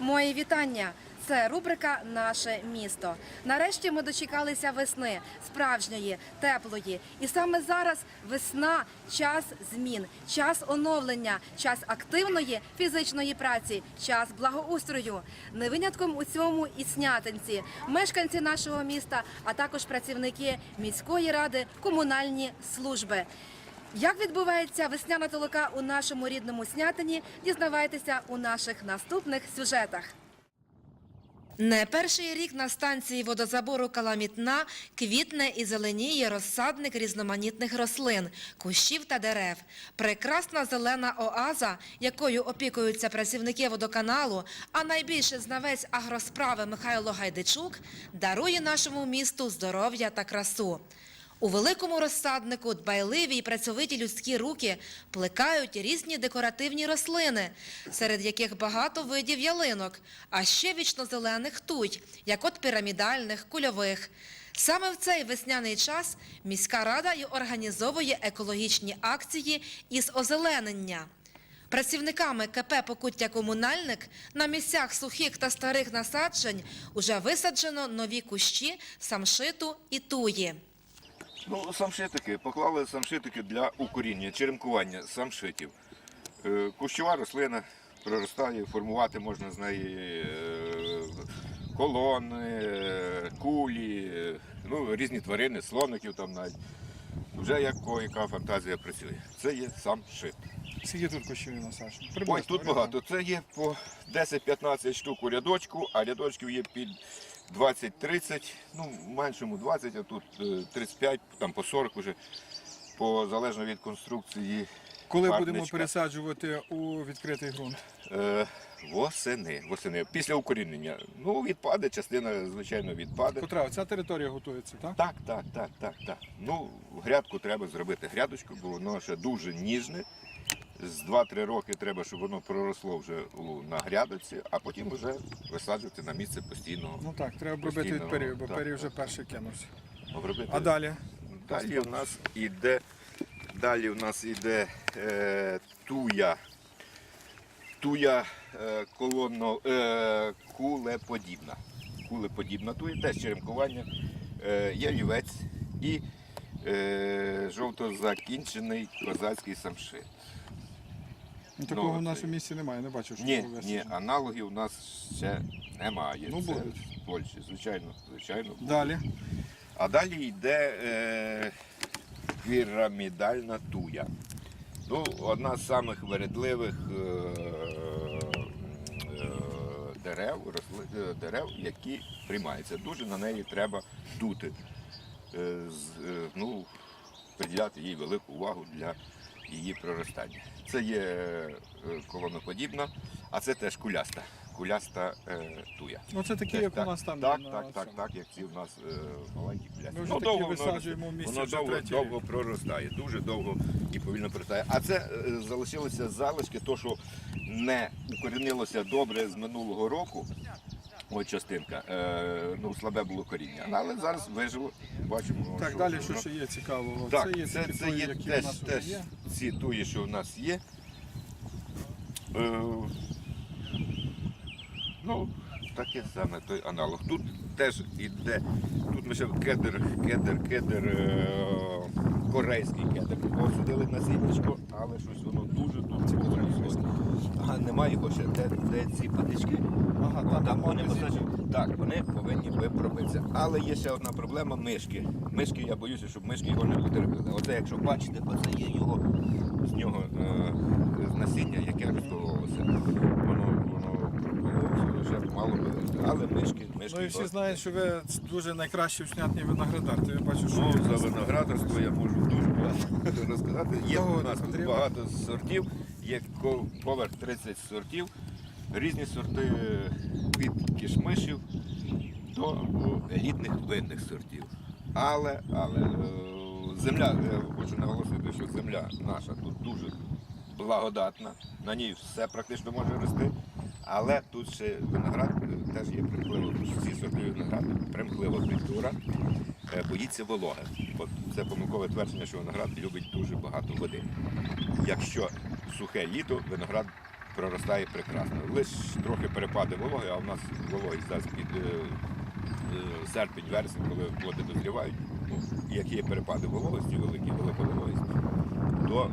Мої вітання. Це рубрика Наше місто. Нарешті ми дочекалися весни, справжньої, теплої. І саме зараз весна час змін, час оновлення, час активної фізичної праці, час благоустрою. Не винятком у цьому і снятинці, мешканці нашого міста, а також працівники міської ради, комунальні служби. Як відбувається весняна толока у нашому рідному снятині, дізнавайтеся у наших наступних сюжетах. Не перший рік на станції водозабору Каламітна квітне і зеленіє розсадник різноманітних рослин, кущів та дерев. Прекрасна зелена оаза, якою опікуються працівники водоканалу, а найбільше знавець агросправи Михайло Гайдичук, дарує нашому місту здоров'я та красу. У великому розсаднику дбайливі й працьовиті людські руки плекають різні декоративні рослини, серед яких багато видів ялинок, а ще вічнозелених туй, як от пірамідальних, кульових. Саме в цей весняний час міська рада й організовує екологічні акції із озеленення. Працівниками КП «Покуття комунальник» на місцях сухих та старих насаджень уже висаджено нові кущі самшиту і туї. Ну, самшитики, поклали самшитики для укоріння, черенкування самшитів. Е, Кущова рослина проростає, формувати можна з неї е, колони, е, кулі, е, ну, різні тварини, слоників там навіть. Вже як кого яка фантазія працює. Це є самшит. Скільки тут кущів насаджено? Ой, тут багато. Це є по 10-15 штук у рядочку, а рядочків є під 20-30, ну, меншому 20, а тут е, 35, там по 40 вже, по, залежно від конструкції. Коли будемо пересаджувати у відкритий ґрунт? Е, восени, восени, після укорінення. Ну, відпаде, частина, звичайно, відпаде. Котра, ця територія готується, так? Так, так, так, так, так. Ну, грядку треба зробити грядочку, бо воно ще дуже ніжне. З 2-3 роки треба, щоб воно проросло вже у, на грядочці, а потім вже висаджувати на місце постійного. Ну так, треба обробити від Постійно, бо так, вже перший кинувся. обробити. А далі? Далі в нас іде, далі в нас іде е, туя, туя е, колонно, е, кулеподібна. Кулеподібна туя, теж черенкування, е, ялівець і е, жовто-закінчений козацький самшит. Ну, такого Ну, в нашому місці немає, не бачу, що Ні, було ні, аналогів у нас ще немає. Ну, Це будуть. в Польщі, звичайно, звичайно. будуть. Далі. А далі йде е, пірамідальна туя. Ну, одна з самих вередливих е, е, дерев, росли- е, дерев, які приймаються. Дуже на неї треба дути, е, з- е, ну, приділяти їй велику увагу для її проростання. Це є е, колоноподібна, а це теж куляста. Куляста е, туя. Ну це такі, Так, як так, у нас там. Так, так, так, так, як ці у нас е, маленькі пляшки. Ми вже такі висаджуємо в місті воно довго, третій довго проростає, дуже довго і повільно проростає. А це е, залишилися залишки, то що не укорінилося добре з минулого року. Ось частинка, е, ну слабе було коріння. Але зараз вижило, бачимо. Так, що далі що ще є цікавого? так, це є це, такі це тої, є які теж, нас теж є. ці туї, що в нас є. Е, ну, таке саме той аналог. Тут теж іде, тут ми ще кедр, кедр, кедр, е, корейський кедр. Посадили насіннячко, але щось воно дуже дуже повільно. Ага, немає його ще. Де, де ці патички? Ага, О, там, вони позначені. Так, вони повинні би пробитися. Але є ще одна проблема мишки. Мишки, я боюся, щоб мишки його не потерпіли. Оце, якщо бачите, оце є його з нього е, насіння, яке розкололося. Воно воно вже мало би. Але мишки, мишки. Ну і всі знають, що ви дуже найкращий вснятний виноградар. То я бачу, що Ну, за виноградарство я можу дуже багато розказати. Є у нас тут багато сортів, є ко- поверх 30 сортів, різні сорти від кішмишів до о, елітних винних сортів. Але, але е, земля, я хочу наголосити, що земля наша тут дуже благодатна, на ній все практично може рости. Але тут ще виноград е, теж є примхлива. Всі сорти винограду, примхлива культура, е, боїться вологи. Це помилкове твердження, що виноград любить дуже багато води. Якщо сухе літо, виноград проростає прекрасно. Лише трохи перепади вологи, а в нас вологість зараз під е, серпень, вересень, коли плоди дозрівають. Ну, як є перепади вологості, великі, велика вологість, то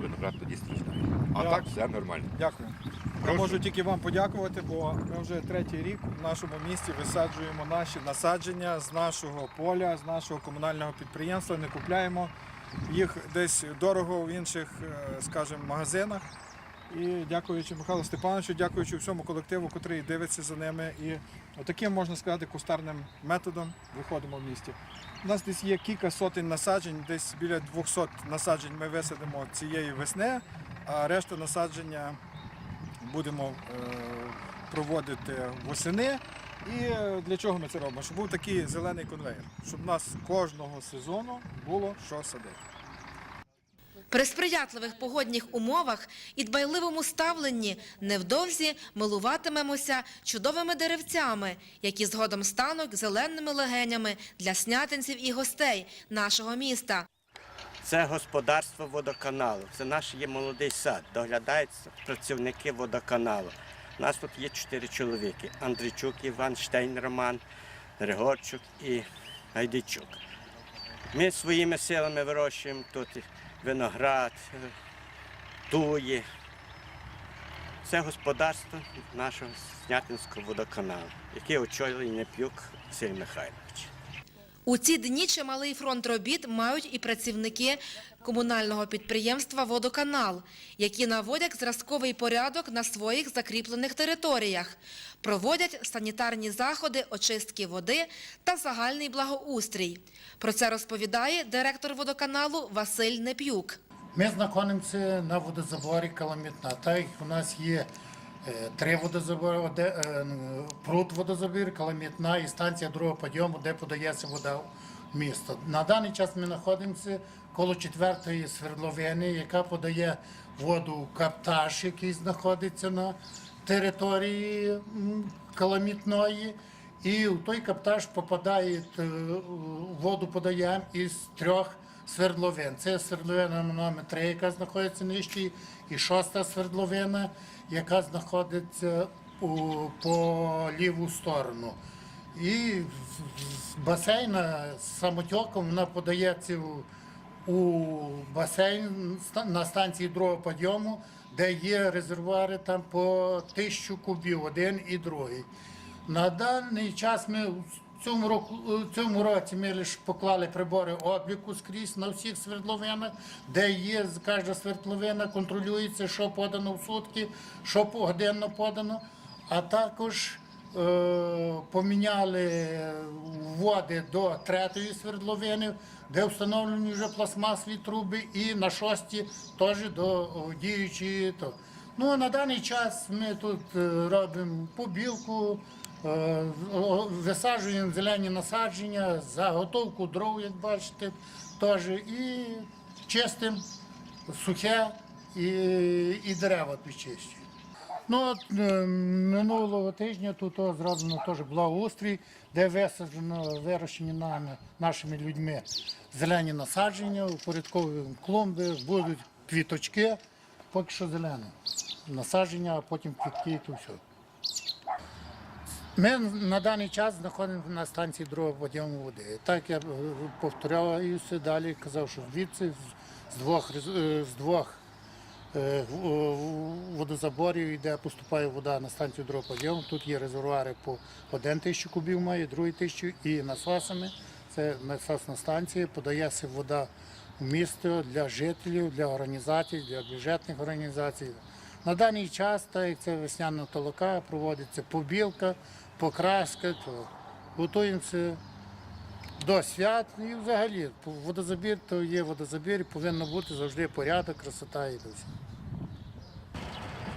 виноград тоді страждає. А так все нормально. Дякую. Я можу тільки вам подякувати, бо ми вже третій рік в нашому місті висаджуємо наші насадження з нашого поля, з нашого комунального підприємства. Не купляємо їх десь дорого в інших, е, скажімо, магазинах. І дякуючи Михайлу Степановичу, дякуючи всьому колективу, який дивиться за ними. І таким, можна сказати, кустарним методом виходимо в місті. У нас десь є кілька сотень насаджень, десь біля 200 насаджень ми висадимо цієї весни, а решта насадження будемо е, проводити восени. І е, для чого ми це робимо? Щоб був такий зелений конвейер, щоб у нас кожного сезону було що садити. При сприятливих погодних умовах і дбайливому ставленні невдовзі милуватимемося чудовими деревцями, які згодом стануть зеленими легенями для снятинців і гостей нашого міста. Це господарство водоканалу. Це наш є молодий сад. Доглядають працівники водоканалу. У нас тут є чотири чоловіки: Андрійчук Іван, Штейн Роман, Григорчук і Гайдичук. Ми своїми силами вирощуємо тут виноград, е, туї. Це господарство нашого Снятинського водоканалу, який очолює Неп'юк Василь Михайлович. У ці дні чималий фронт робіт мають і працівники комунального підприємства «Водоканал», які наводять зразковий порядок на своїх закріплених територіях, проводять санітарні заходи очистки води та загальний благоустрій. Про це розповідає директор водоканалу Василь Неп'юк. Ми знаходимося на водозаборі Каламітна. Так як у нас є три водозабори, е, пруд водозабір, Каламітна і станція другого підйому, де подається вода в місто. На даний час ми знаходимося коло четвертої свердловини, яка подає воду в каптаж, який знаходиться на території Каламітної. І в той каптаж попадає е, воду подаємо із трьох свердловин. Це свердловина номер 3, яка знаходиться нижче, і шоста свердловина, яка знаходиться у, по ліву сторону. І з- басейна з самотьоком вона подається у, басейн на станції другого підйому, де є резервуари там по тисячу кубів, один і другий. На даний час ми цьому року цьому році ми лише поклали прибори обліку скрізь на всіх свердловинах, де є кожна свердловина, контролюється, що подано в сутки, що годинно подано. А також е, поміняли води до третьої свердловини, де встановлені вже пластмасові труби, і на шості теж до діючої. То. Ну, на даний час ми тут е, робимо побілку, е, висаджуємо зелені насадження, заготовку дров, як бачите, теж, і чистимо сухе і, і дерева підчищуємо. Ну, от, е, минулого тижня тут зроблено теж благоустрій, де висаджено, вирощені нами, нашими людьми зелені насадження, упорядковуємо клумби, будуть квіточки, поки що зелені насадження, а потім квітки і то все. Ми на даний час знаходимося на станції другого підйому води. Так я е, повторяюся далі, казав, що звідси з- двох, е, з двох е, в- водозаборів йде, поступає вода на станцію другого підйому. Тут є резервуари по 1 тисячу кубів має, другий тисячу і насосами. Це насосна станція, подається вода в місто для жителів, для організацій, для бюджетних організацій. На даний час, так як це весняна толока, проводиться побілка, покраска, то готуємося до свят і взагалі водозабір то є водозабір, повинно бути завжди порядок, красота і до всього.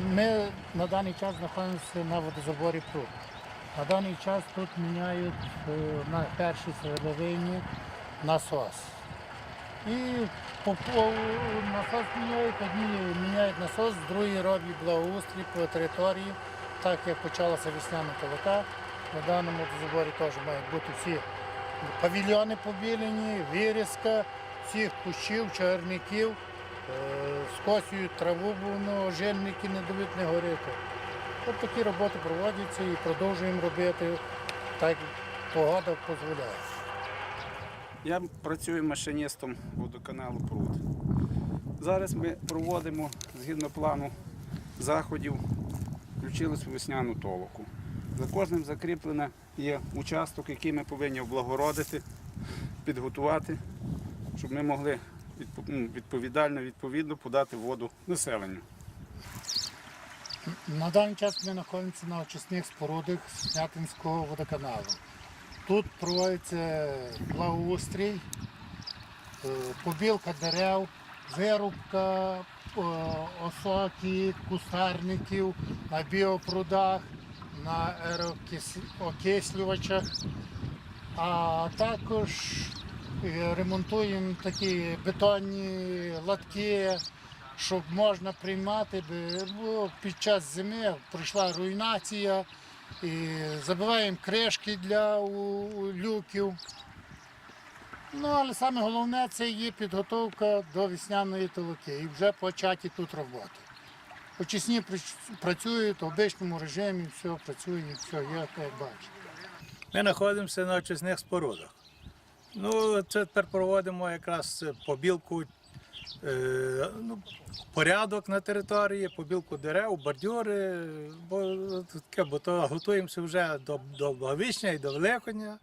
Ми на даний час знаходимося на водозаборі пруд. На даний час тут міняють е, на першій свердловині насос. І насос міняють, одні міняють насос, другі роблять благоустрій по території, так як почалася весняна толока. На даному заборі теж мають бути всі павільйони побілені, вирізка, всіх кущів, чагарників, е, скосюють траву, бо жильники не дають не горіти. От такі роботи проводяться і продовжуємо робити, так як погода дозволяє. Я працюю машиністом водоканалу Пруд. Зараз ми проводимо згідно плану заходів, включились у весняну толоку. За кожним закріплено є участок, який ми повинні облагородити, підготувати, щоб ми могли ну, відповідально відповідно подати воду населенню. На даний час ми знаходимося на очисних спорудах Снятинського водоканалу. Тут проводиться благоустрій, е, побілка дерев, вирубка е, осоки, кустарників на біопрудах, на аерокислювачах. А також е, ремонтуємо такі бетонні латки, щоб можна приймати, бо під час зими прийшла руйнація, і забиваємо кришки для люків. Ну, але саме головне це є підготовка до весняної толоки і вже початі тут роботи. Очисні працюють в обичному режимі, все працює, все є, так бачите. Ми знаходимося на очисних спорудах. Ну, це тепер проводимо якраз побілку, ну, порядок на території, побілку дерев, бордюри, бо, таке, бо то готуємося вже до, до Благовіщення і до Великодня.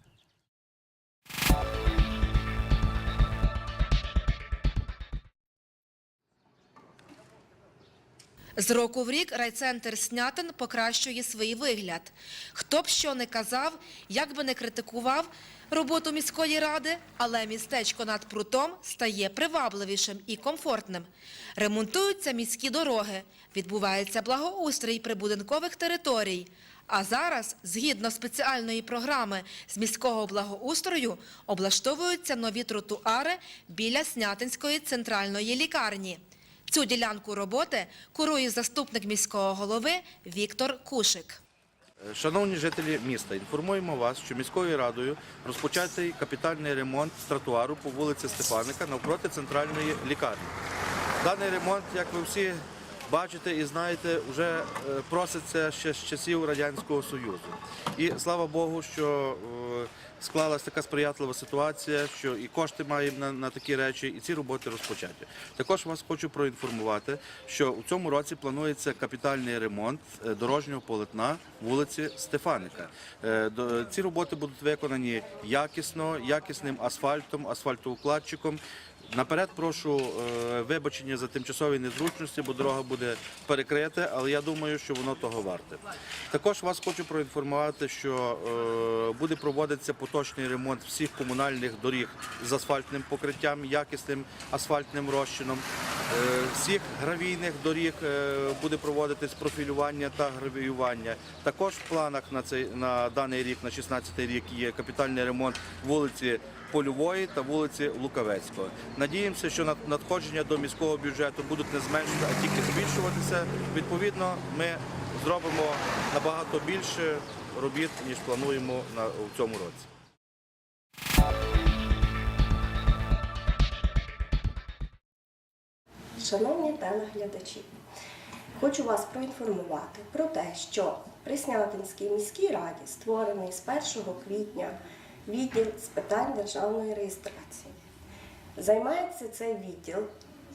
З року в рік райцентр Снятин покращує свій вигляд. Хто б що не казав, як би не критикував роботу міської ради, але містечко над прутом стає привабливішим і комфортним. Ремонтуються міські дороги, відбувається благоустрій прибудинкових територій. А зараз, згідно спеціальної програми з міського благоустрою, облаштовуються нові тротуари біля Снятинської центральної лікарні. Цю ділянку роботи курує заступник міського голови Віктор Кушик. Шановні жителі міста, інформуємо вас, що міською радою розпочатий капітальний ремонт тротуару по вулиці Степаника навпроти центральної лікарні. Даний ремонт, як ви всі бачите і знаєте, вже е, проситься ще з часів Радянського Союзу. І слава Богу, що е, склалася така сприятлива ситуація, що і кошти маємо на, на такі речі, і ці роботи розпочаті. Також вас хочу проінформувати, що у цьому році планується капітальний ремонт е, дорожнього полотна вулиці Стефаника. Е, Ці роботи будуть виконані якісно, якісним асфальтом, асфальтоукладчиком. Наперед прошу е, вибачення за тимчасові незручності, бо дорога буде перекрита, але я думаю, що воно того варте. Також вас хочу проінформувати, що е, буде проводитися поточний ремонт всіх комунальних доріг з асфальтним покриттям, якісним асфальтним розчином. Е, Всіх гравійних доріг буде проводитись профілювання та гравіювання. Також в планах на цей на даний рік, на 16 рік, є капітальний ремонт вулиці Польової та вулиці Лукавецького. Надіємося, що над- надходження до міського бюджету будуть не зменшувати, а тільки збільшуватися. Відповідно, ми зробимо набагато більше робіт, ніж плануємо у цьому році. Шановні телеглядачі, хочу вас проінформувати про те, що при Снятинській міській раді створений з 1 квітня відділ з питань державної реєстрації. Займається цей відділ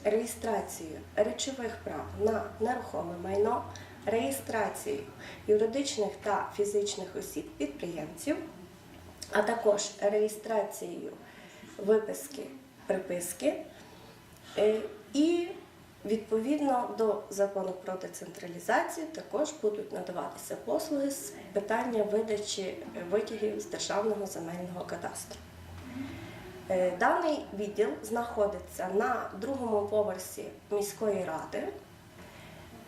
реєстрацією речових прав на нерухоме майно, реєстрацією юридичних та фізичних осіб підприємців, а також реєстрацією виписки приписки Е, І відповідно до закону про децентралізацію також будуть надаватися послуги з питання видачі е, витягів з державного земельного кадастру. Е, Даний відділ знаходиться на другому поверсі міської ради.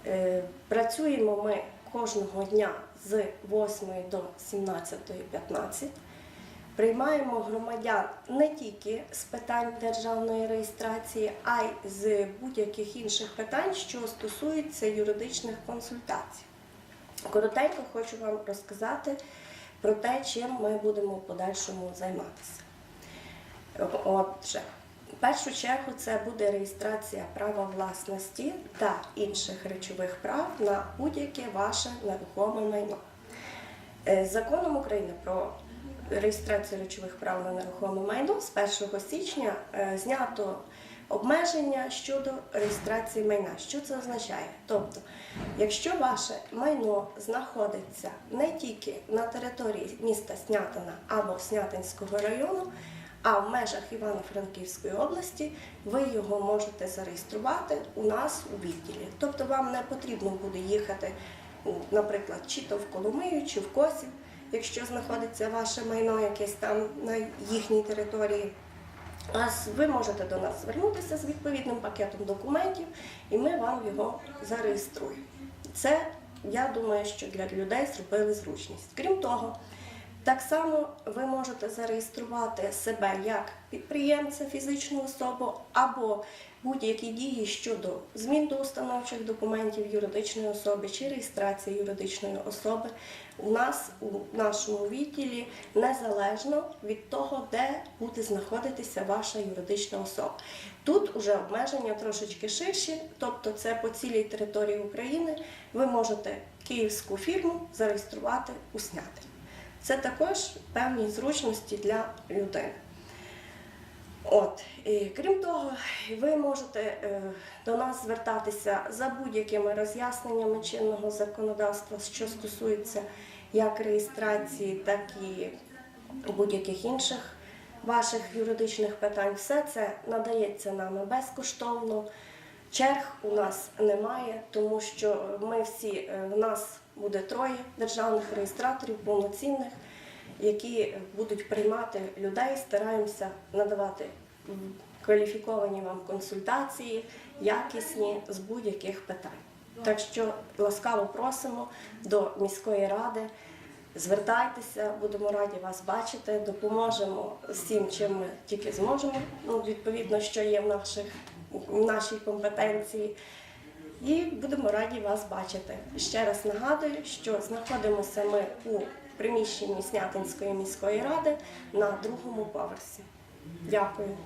Е, Працюємо ми кожного дня з 8 до 17.15. Приймаємо громадян не тільки з питань державної реєстрації, а й з будь-яких інших питань, що стосуються юридичних консультацій. Коротенько хочу вам розказати про те, чим ми будемо в подальшому займатися. Отже, В першу чергу це буде реєстрація права власності та інших речових прав на будь-яке ваше нерухоме майно. Е, Законом України про реєстрацію речових прав на нерухоме майно з 1 січня е, знято обмеження щодо реєстрації майна. Що це означає? Тобто, якщо ваше майно знаходиться не тільки на території міста Снятина або Снятинського району, а в межах Івано-Франківської області, ви його можете зареєструвати у нас у відділі. Тобто вам не потрібно буде їхати, наприклад, чи то в Коломию, чи в Косів, якщо знаходиться ваше майно якесь там на їхній території. А ви можете до нас звернутися з відповідним пакетом документів, і ми вам його зареєструємо. Це, я думаю, що для людей зробили зручність. Крім того, так само ви можете зареєструвати себе як підприємця, фізичну особу або будь-які дії щодо змін до установчих документів юридичної особи чи реєстрації юридичної особи у нас у нашому відділі незалежно від того, де буде знаходитися ваша юридична особа. Тут уже обмеження трошечки ширші, тобто це по цілій території України. Ви можете київську фірму зареєструвати у Снятині. Це також певні зручності для людини. От, і, крім того, ви можете е, до нас звертатися за будь-якими роз'ясненнями чинного законодавства, що стосується як реєстрації, так і будь-яких інших ваших юридичних питань. Все це надається нами безкоштовно. Черг у нас немає, тому що ми всі, е, в нас буде троє державних реєстраторів повноцінних, які будуть приймати людей, стараємося надавати кваліфіковані вам консультації, якісні з будь-яких питань. Так що ласкаво просимо до міської ради. Звертайтеся, будемо раді вас бачити, допоможемо всім, чим ми тільки зможемо, ну, відповідно, що є в, наших, нашій компетенції. І будемо раді вас бачити. Ще раз нагадую, що знаходимося ми у приміщенні Снятинської міської ради на другому поверсі. Дякую.